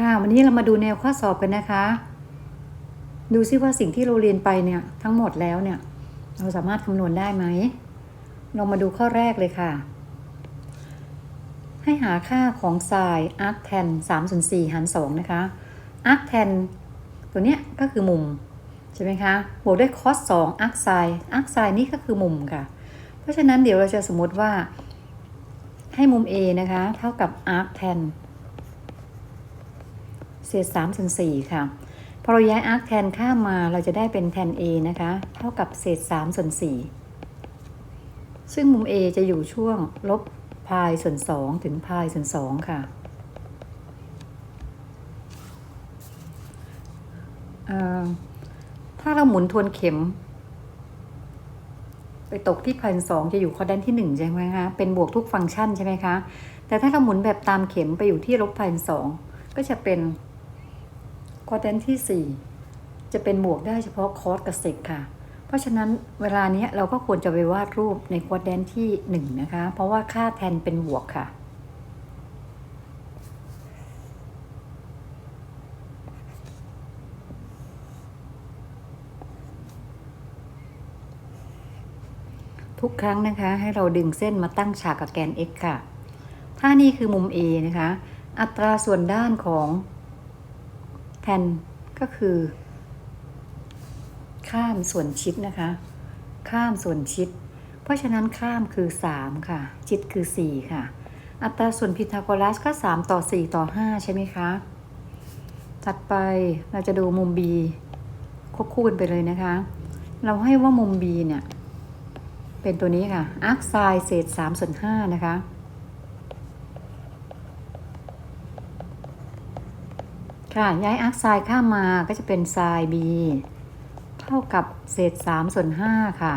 ค่ะ วันนี้เรามาดูแนวข้อสอบกันนะคะ ดูซิว่าสิ่งที่เราเรียนไปเนี่ยทั้งหมดแล้วเนี่ย เราสามารถคำนวณได้ไหมเรามาดูข้อแรกเลยค่ะ ให้หาค่าของไซน์อาร์คแทน3ส่วน4หาร2นะคะอาร์คแทนตัวเนี้ยก็คือมุมใช่ไหมคะบวกด้วยคอส2อาร์คไซน์อาร์คไซน์นี่ก็คือมุมค่ะ เพราะฉะนั้นเดี๋ยวเราจะสมมติว่าให้มุม A นะคะ เท่ากับอาร์คแทน เศษ3ส่วน4ค่ะ พอเราย้ายอาร์คแทนข้ามมาเราจะได้เป็นแทน a นะคะ เท่ากับเศษ3ส่วน4ซึ่งมุม a จะอยู่ช่วงลบพายส่วน2ถึงพายส่วน2ค่ะถ้าเราหมุนทวนเข็ม ไปตกที่พันสองจะอยู่คอร์ดนที่ 1 ใช่ไหมคะ เป็นบวกทุกฟังก์ชันใช่ไหมคะ แต่ถ้าเราหมุนแบบตามเข็มไปอยู่ที่ลบพันสองก็จะเป็น ควอดแดนที่ 4 จะเป็นบวกได้เฉพาะคอสกับเซกค่ะ เพราะฉะนั้นเวลานี้เราก็ควรจะไปวาดรูปในควอดแดนที่ 1 นะคะ เพราะว่าค่าแทนเป็นบวกค่ะทุกครั้งนะคะ ให้เราดึงเส้นมาตั้งฉากกับแกน x ค่ะ ถ้านี่คือมุม A นะคะ อัตราส่วนด้านของ แทนก็คือ ข้ามส่วนชิดนะคะ ข้ามส่วนชิด เพราะฉะนั้นข้ามคือ 3 ค่ะ ชิดคือ 4 ค่ะ อัตราส่วนพีทาโกรัสก็ 3 ต่อ 4 ต่อ 5 ใช่ไหมคะ ถัดไปเราจะดูมุม B ควบคู่กันไปเลยนะคะ เราให้ว่ามุม B เนี่ย เป็นตัวนี้ค่ะอาร์คไซน์เศษ3ส่วน5นะคะ ค่ะย้ายอาร์คไซน์ข้ามมาก็จะเป็นไซน์ b เท่ากับเศษ3ส่วน5ค่ะ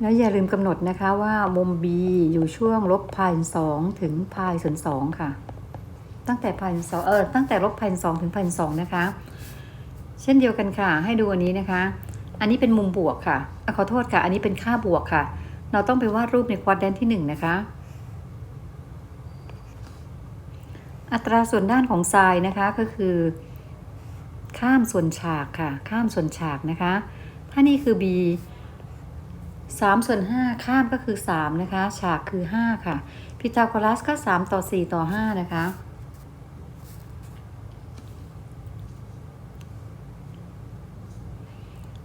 แล้วอย่าลืมกำหนดนะคะว่ามุม b อยู่ช่วงลบพายสองถึงพายส่วน2ค่ะ ตั้งแต่พายสองเออตั้งแต่ลบพายสองถึงพายสองนะคะ เช่นเดียวกันค่ะ ให้ดูอันนี้นะคะ อันนี้เป็นมุมบวกค่ะอะขอโทษค่ะ อันนี้เป็นค่าบวกค่ะ เราต้องไปวาดรูปในควอดแดนที่1นะคะ อัตราส่วนด้านของทรายนะคะก็คือ ข้ามส่วนฉากค่ะ ข้ามส่วนฉากนะคะ ถ้านี่คือ b 3ส่วน5ข้ามก็คือ 3 นะคะ ฉากคือ 5 ค่ะพีทาโกรัสก็ 3 ต่อ 4 ต่อ 5 นะคะ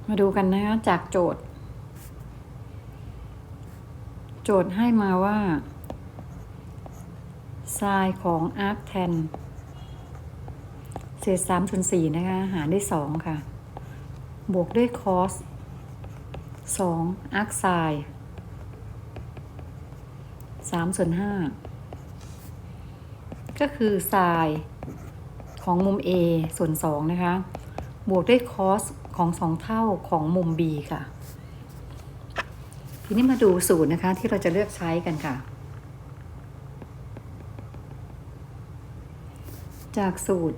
มาดูกันนะคะจากโจทย์ โจทย์ให้มาว่า ไซน์ของอาร์คแทนเศษ3ส่วน4นะคะ หารด้วย2ค่ะ บวกด้วยคอส2องอาร์คไซน์3ส่วน5ก็คือไซน์ของมุม A ส่วน 2 นะคะ บวกด้วยคอสของ 2 เท่าของมุม B ค่ะ ทีนี้มาดูสูตรนะคะที่เราจะเลือกใช้กันค่ะ จากสูตร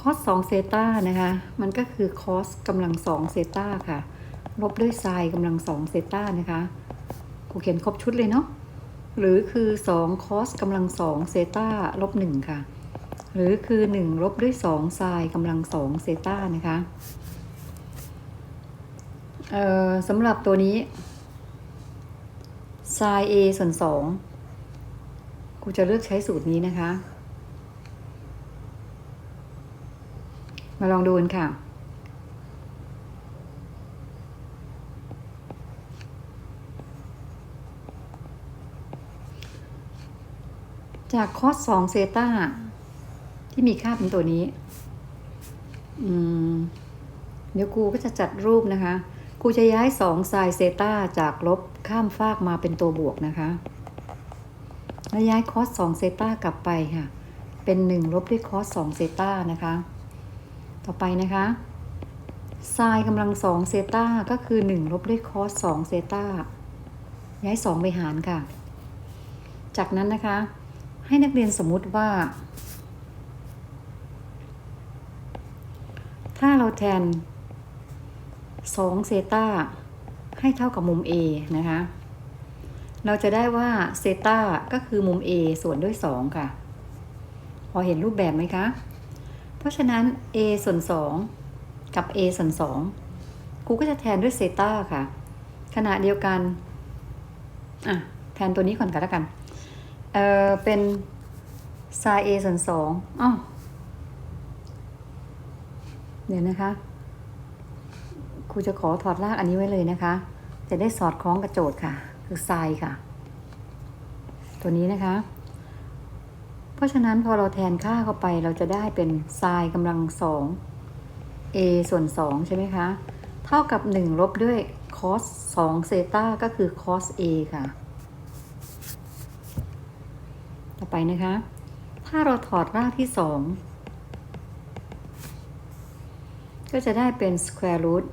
คอส2เซตานะคะ มันก็คือคอสกำลัง2เซตาค่ะ ลบด้วยไซน์กำลัง2เซตานะคะกูเขียนครบชุดเลยเนาะ หรือคือ2คอสกำลัง2เซตาลบ1ค่ะ หรือคือ 1 ลบด้วย2ไซน์กำลัง2เซตานะคะเอ่อสำหรับตัวนี้ sin a ส่วน2กูจะเลือกใช้สูตรนี้นะคะ มาลองดูกันค่ะ จากคอส2เซตาที่มีค่าเป็นตัวนี้ เดี๋ยวกูก็จะจัดรูปนะคะกูจะย้าย2ไซน์เซตาจากลบ ข้ามฟากมาเป็นตัวบวกนะคะ แล้วย้ายคอส2เซตากลับไปค่ะ เป็น1ลบด้วยคอส2เซตานะคะ ต่อไปนะคะไซน์กำลัง2เซตาก็คือ1ลบด้วยคอส2เซตาย้าย2ไปหารค่ะ จากนั้นนะคะ ให้นักเรียนสมมุติว่า ถ้าเราแทน2เซตา ให้เท่ากับมุม A นะคะ เราจะได้ว่าเซตาก็คือมุม A ส่วนด้วย 2 ค่ะ พอเห็นรูปแบบไหมคะ เพราะฉะนั้น A ส่วน 2 กับ A ส่วน 2 ครูก็จะแทนด้วยเซตาค่ะ ขณะเดียวกัน อะ แทนตัวนี้ก่อนกันแล้วกัน เออเป็นไซน์ A ส่วน2อ้าวเดี๋ยวนะคะ ครูจะขอถอดรากอันนี้ไว้เลยนะคะ จะได้สอดคล้องกับโจทย์ค่ะ คือไซน์ค่ะ ตัวนี้นะคะ เพราะฉะนั้นพอเราแทนค่าเข้าไปเราจะได้เป็นไซน์กำลังสอง a ส่วน2ใช่ไหมคะ เท่ากับ1ลบด้วย cos 2เซต้าก็คือ cos a ค่ะ ต่อไปนะคะ ถ้าเราถอดรากที่2ก็จะได้เป็น square root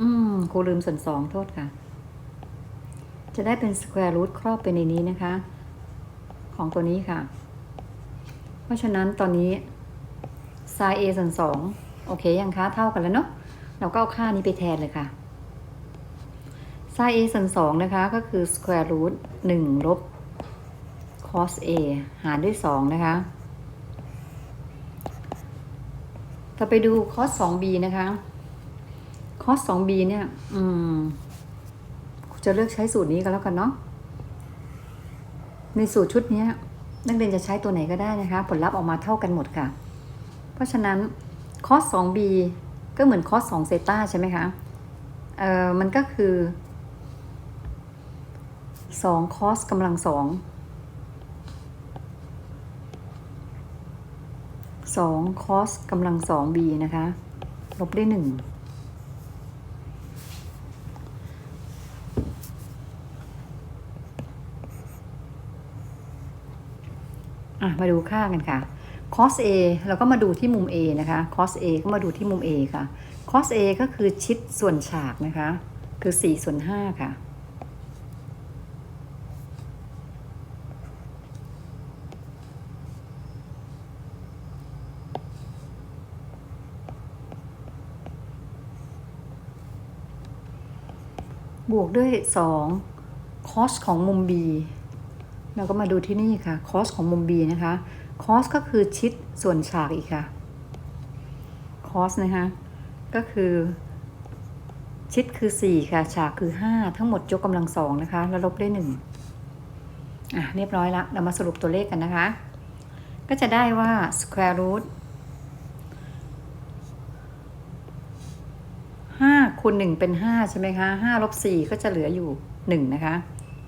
อืมครูลืมส่วน2โทษค่ะ จะได้เป็น square root ครอบไปในนี้นะคะ ของตัวนี้ค่ะ เพราะฉะนั้นตอนนี้ sin a ส่วน2โอเคยังคะเท่ากันแล้วเนาะเราก็เอาค่านี้ไปแทนเลยค่ะ sin a ส่วน2นะคะก็คือ square root 1ลบ cos a หารด้วย2นะคะต่อไปดู cos 2b นะคะ cos 2b เนี่ย อืมจะเลือกใช้สูตรนี้ก็แล้วกันเนาะ ในสูตรชุดนี้นักเรียนจะใช้ตัวไหนก็ได้นะคะ ผลลัพธ์ออกมาเท่ากันหมดค่ะ เพราะฉะนั้น cos 2b ก็เหมือน cos 2เซตาใช่ไหมคะ เอ่อ มันก็คือ2 cos กำลัง2 2 cos กำลัง 2b นะคะ ลบด้วย1 มาดูค่ากันค่ะ cos a เราก็มาดูที่มุม a นะคะ cos a ก็มาดูที่มุม a ค่ะ cos a ก็คือชิดส่วนฉากนะคะ คือ4ส่วน5ค่ะ บวกด้วย 2 cos ของมุม b เราก็มาดูที่นี่ค่ะ cos ของมุม b นะคะ cos ก็คือชิดส่วนฉากอีกค่ะ cos นะคะก็คือชิดคือ 4 ค่ะ ฉากคือ 5 ทั้งหมดยกกำลังสองนะคะ แล้วลบด้วย1อะเรียบร้อยละเรามาสรุปตัวเลขกันนะคะ ก็จะได้ว่า square root ห้าคูณหนึ่งเป็นห้าใช่ไหมคะห้าลบสี่ก็จะเหลืออยู่หนึ่งนะคะ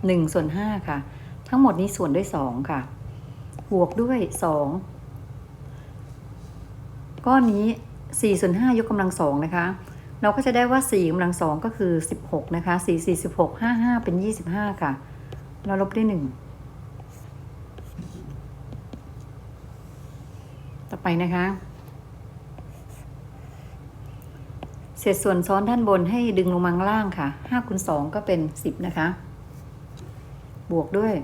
หนึ่งส่วนห้าค่ะ ทั้งหมดนี้ส่วนด้วยสองค่ะ บวกด้วยสองก้อนนี้สี่ส่วนห้ายกกำลังสองนะคะ เราก็จะได้ว่าสี่กำลังสองก็คือสิบหกนะคะสี่สี่สิบหกห้าห้าเป็นยี่สิบห้าค่ะ เราลบด้วยหนึ่งต่อไปนะคะเศษส่วนซ้อนด้านบนให้ดึงลงมาข้างล่างค่ะ5คูณ2ก็เป็น 10 นะคะ บวกด้วย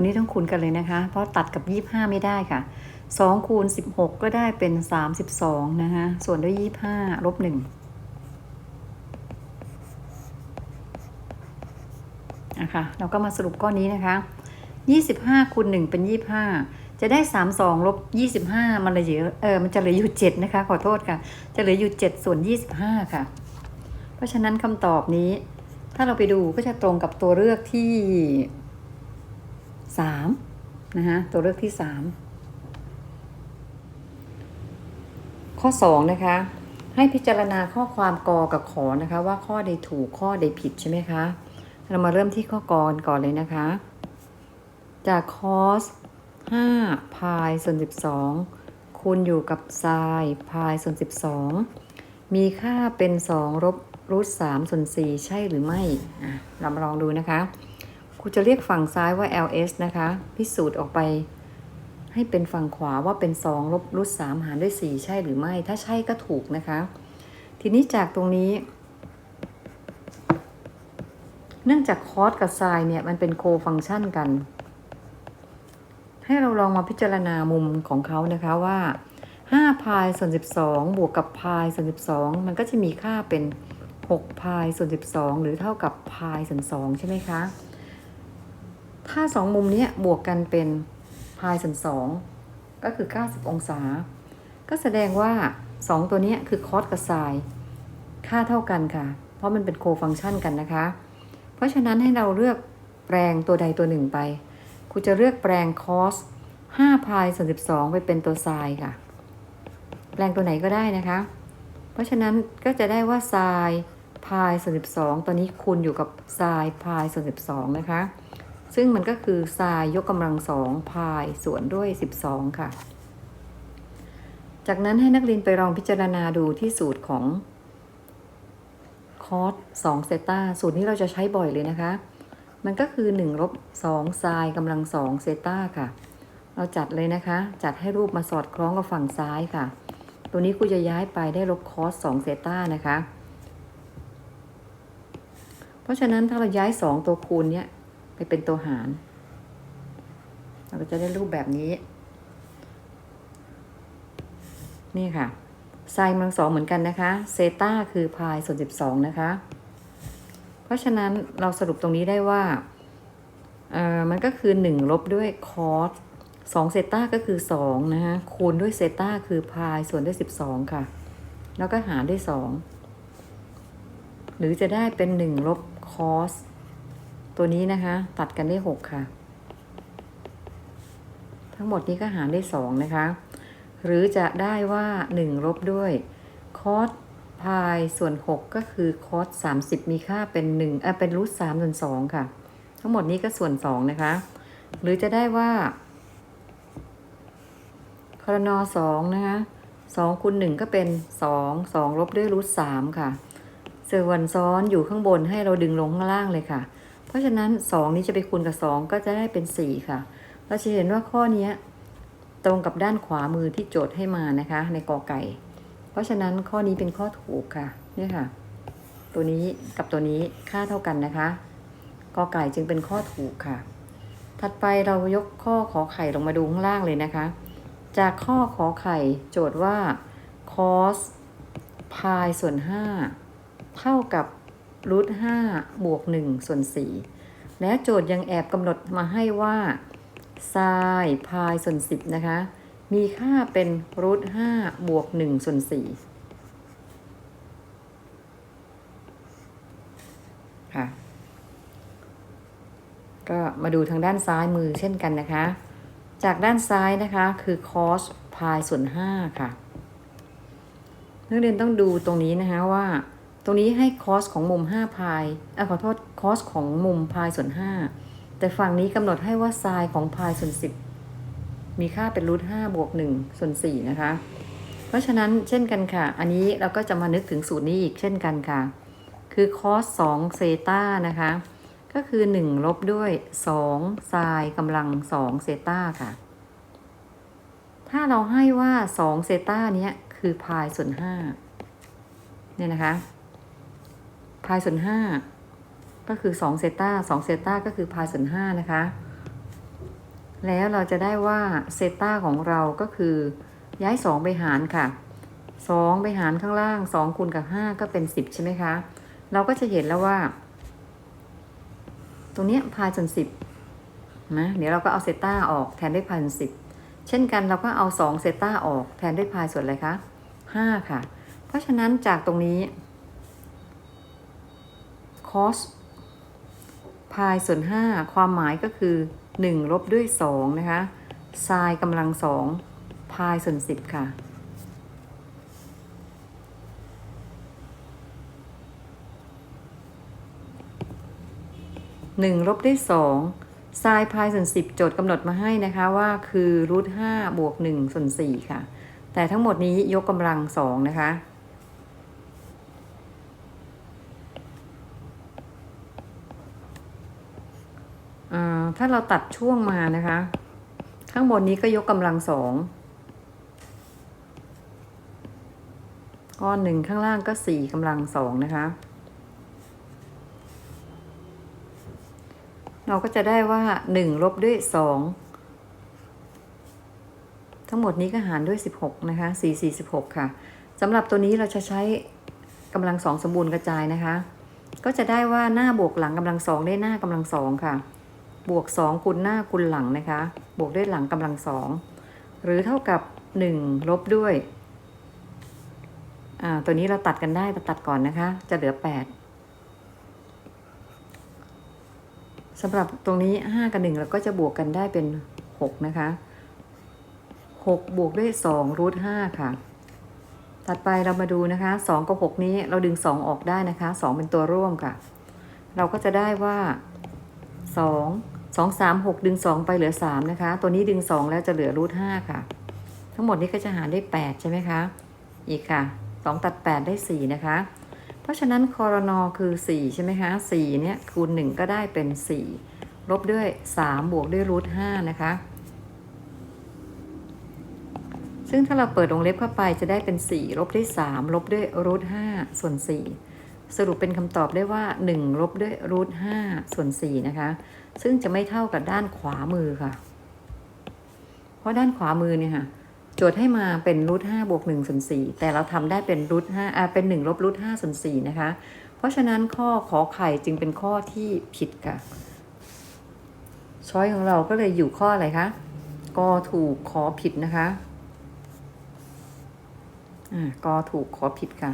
ตัวนี้ต้องคูณกันเลยนะคะ เพราะตัดกับ 25 ไม่ได้ค่ะ2คูณ16 ก็ได้เป็น 32 นะคะ ส่วนด้วย 25ลบ1นะคะเราก็มาสรุปก้อนนี้นะคะ 25คูณ1เป็น 25 จะได้ 3 2ลบ25 มันเลยเหลือเออมันจะเหลืออยู่ 7 นะคะ ขอโทษค่ะ จะเหลืออยู่ 7 ส่วน 25 ค่ะ เพราะฉะนั้นคำตอบนี้ ถ้าเราไปดูก็จะตรงกับตัวเลือกที่ 3นะคะตัวเลือกที่3ข้อ2นะคะให้พิจารณาข้อความกอกับขอนะคะ ว่าข้อใดถูกข้อใดผิดใช่ไหมคะ เรามาเริ่มที่ข้อกรก่อนเลยนะคะ จาก cos 5พายส่วน12คูณอยู่กับ sin พายส่วน12มีค่าเป็น2ลบรูท3ส่วน4ใช่หรือไม่เรามาลองดูนะคะ ครูจะเรียกฝั่งซ้ายว่า ls นะคะ พิสูจน์ออกไป ให้เป็นฝั่งขวาว่าเป็น 2 ลบรูท3หารด้วย 4 ใช่หรือไม่ ถ้าใช่ก็ถูกนะคะ ทีนี้จากตรงนี้ เนื่องจากคอสกับไซน์เนี่ย มันเป็นโคฟังชันกัน ให้เราลองมาพิจารณามุมของเขานะคะว่า5พายส่วน12 บวกกับพายส่วน12 มันก็จะมีค่าเป็น6พายส่วน12 หรือเท่ากับพายส่วน2ใช่ไหมคะ ถ้า2มุมนี้บวกกันเป็นพายส่วน2ก็คือ 90 องศา ก็แสดงว่า 2 ตัวนี้คือคอสกับไซน์ค่าเท่ากันค่ะ เพราะมันเป็นโคฟังชันกันนะคะ เพราะฉะนั้นให้เราเลือกแปลงตัวใดตัวหนึ่งไปครูจะเลือกแปลงคอส5พายส่วน12 ไปเป็นตัวไซน์ค่ะ แปลงตัวไหนก็ได้นะคะ เพราะฉะนั้นก็จะได้ว่าไซน์พายส่วน12 ตัวนี้คูณอยู่กับไซน์พายส่วน12 นะคะ ซึ่งมันก็คือไซน์ยกกำลังสองพายส่วนด้วย 12 ค่ะ จากนั้นให้นักเรียนไปลองพิจารณาดูที่สูตรของคอส2เซตาสูตรนี้เราจะใช้บ่อยเลยนะคะ มันก็คือ1ลบ2ไซน์กำลัง2เซตาค่ะ เราจัดเลยนะคะ จัดให้รูปมาสอดคล้องกับฝั่งซ้ายค่ะ ตัวนี้กูจะย้ายไปได้ลบคอส2เซตานะคะ เพราะฉะนั้นถ้าเราย้าย 2 ตัวคูณเนี้ย ไปเป็นตัวหาร เราก็จะได้รูปแบบนี้ นี่ค่ะไซน์กำลังสองเหมือนกันนะคะ เซตาคือพายส่วน12นะคะ เพราะฉะนั้นเราสรุปตรงนี้ได้ว่าเออมันก็คือ1ลบด้วยคอส2เซตาก็คือ2นะคะคูณด้วยเซตาคือพายส่วนด้วย12ค่ะ แล้วก็หารด้วย2หรือจะได้เป็น1ลบคอส ตัวนี้นะคะ ตัดกันได้6ค่ะ ทั้งหมดนี้ก็หารได้2นะคะ หรือจะได้ว่า1ลบด้วยคอสพายส่วน 6 ก็คือคอส30มีค่าเป็น1เออเป็นรูท3ส่วน2ค่ะ ทั้งหมดนี้ก็ส่วน2นะคะ หรือจะได้ว่าคอรนอ2นะคะ2คูณ1ก็เป็น2 2ลบด้วยรูท3ค่ะ ส่วนซ้อนอยู่ข้างบนให้เราดึงลงข้างล่างเลยค่ะ เพราะฉะนั้น 2 นี้จะไปคูณกับ 2 ก็จะได้เป็น 4 ค่ะ เราจะเห็นว่าข้อนี้ตรงกับด้านขวามือที่โจทย์ให้มานะคะ ในกอไก่ เพราะฉะนั้นข้อนี้เป็นข้อถูกค่ะนี่ค่ะ ตัวนี้กับตัวนี้ค่าเท่ากันนะคะกอไก่จึงเป็นข้อถูกค่ะ ถัดไปเรายกข้อขอไข่ลงมาดูข้างล่างเลยนะคะ จากข้อขอไข่โจทย์ว่า cos พายส่วน 5 เท่ากับ รูท5บวก1ส่วน4และโจทย์ยังแอบกำหนดมาให้ว่าไซน์พายส่วน10นะคะ มีค่าเป็นรูท5บวก1ส่วน4ค่ะ ก็มาดูทางด้านซ้ายมือเช่นกันนะคะ จากด้านซ้ายนะคะคือ cos พายส่วน5ค่ะ นักเรียนต้องดูตรงนี้นะคะว่า ตรงนี้ให้ cos ของมุม5พายอขอโทษ cos ของมุมพายส่วน 5 แต่ฝั่งนี้กำหนดให้ว่า sin ของพายส่วน 10 มีค่าเป็นรูท5บวก1ส่วน4นะคะ เพราะฉะนั้นเช่นกันค่ะ อันนี้เราก็จะมานึกถึงสูตรนี้อีกเช่นกันค่ะ คือ cos 2เซตานะคะ ก็คือ 1 ลบด้วย2 sin กำลัง2เซตาค่ะ ถ้าเราให้ว่า2เซตาเนี้ยคือพายส่วน5เนี่ยนะคะ พายส่วน5ก็คือ2เซต้า2เซต้าก็คือพายส่วน5นะคะ แล้วเราจะได้ว่าเซต้าของเราก็คือย้าย 2 ไปหารค่ะ 2 ไปหารข้างล่าง 2 คูณกับ 5 ก็เป็น 10 ใช่ไหมคะ เราก็จะเห็นแล้วว่า ตรงนี้พายส่วน10นะเดี๋ยวเราก็เอาเซต้าออกแทนด้วยพายส่วน10 เช่นกันเราก็เอา 2 เซต้าออกแทนด้วยพายส่วนอะไรคะ5ค่ะ เพราะฉะนั้นจากตรงนี้ cos พายส่วน 5 ความหมายก็คือ 1 ลบด้วย 2 นะคะ sin กำลัง2พายส่วน 10 ค่ะ1ลบด้วย2 sin พายส่วน10โจทย์กำหนดมาให้นะคะว่าคือรูท5บวก1ส่วน4ค่ะ แต่ทั้งหมดนี้ยกกำลัง2นะคะ ถ้าเราตัดช่วงมานะคะ ข้างบนนี้ก็ยกกำลังสองก้อนหนึ่งข้างล่างก็สี่กำลังสองนะคะ เราก็จะได้ว่าหนึ่งลบด้วยสองทั้งหมดนี้ก็หารด้วย 16 นะคะ 4 4 16 ค่ะสำหรับตัวนี้เราจะใช้กำลังสองสมบูรณ์กระจายนะคะ ก็จะได้ว่าหน้าบวกหลังกำลังสองได้หน้ากำลังสองค่ะ บวก2คูณหน้าคูณหลังนะคะ บวกด้วยหลังกำลังสองหรือเท่ากับ 1 ลบด้วยตัวนี้เราตัดกันได้เราตัดก่อนนะคะ จะเหลือ 8สำหรับตรงนี้ 5 กับ 1 เราก็จะบวกกันได้เป็น 6 นะคะ 6 บวกด้วย2รูท5ค่ะ ถัดไปเรามาดูนะคะ 2 กับ 6 นี้เราดึง 2 ออกได้นะคะ 2 เป็นตัวร่วมค่ะ เราก็จะได้ว่า 2 2 3 6ดึง2ไปเหลือ3นะคะ ตัวนี้ดึง2แล้วจะเหลือรูท5ค่ะ ทั้งหมดนี้ก็จะหารได้8ใช่ไหมคะ อีกค่ะ2ตัด8ได้4นะคะ เพราะฉะนั้นคอรนอคือ4ใช่ไหมคะ4เนี่ยคูณ1ก็ได้เป็น4ลบด้วย3บวกด้วยรูท5นะคะ ซึ่งถ้าเราเปิดวงเล็บเข้าไปจะได้เป็น4ลบด้วย3ลบด้วยรูท5ส่วน4 สรุปเป็นคำตอบได้ว่า 1 ลบด้วยรูท5ส่วน4นะคะ ซึ่งจะไม่เท่ากับด้านขวามือค่ะ เพราะด้านขวามือเนี่ยค่ะ โจทย์ให้มาเป็นรูท5บวก1ส่วน4แต่เราทำได้เป็นรูท5อ่าเป็น1ลบรูท5ส่วน4นะคะ เพราะฉะนั้นข้อขอไข่จึงเป็นข้อที่ผิดค่ะ ช้อยของเราก็เลยอยู่ข้ออะไรคะกอถูกขอผิดนะคะ อ่ากอถูกขอผิดค่ะ